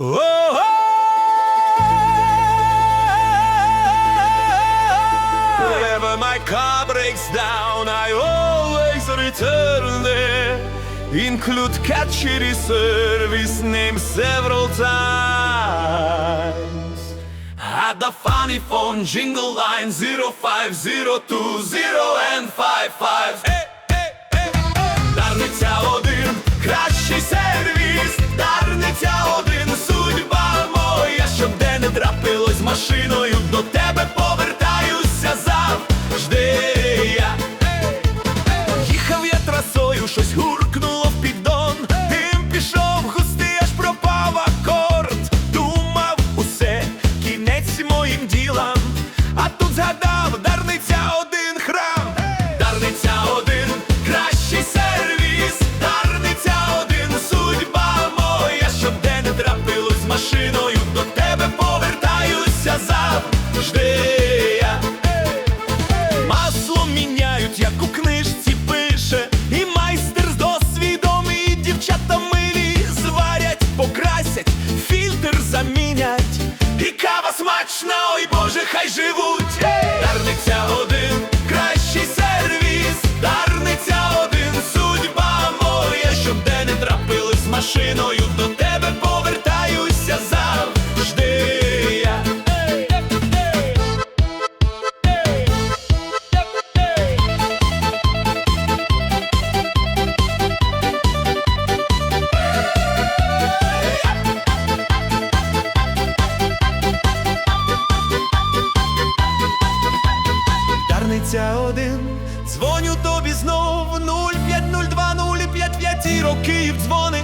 oh, oh. Whenever my car breaks down, I always return there. Include catchy service name several times. At the funny phone jingle line 05020 and 55. трапилось машина жди я. Масло міняють, як у книжці пише, і майстер з досвідом, і дівчата милі зварять, покрасять, фільтр замінять, і кава смачна, ой Боже, хай живуть. Дарниця один, кращий сервіс, дарниця один, судьба моя, щоб де не трапили з машиною. лишився один, дзвоню тобі знов і роки дзвони.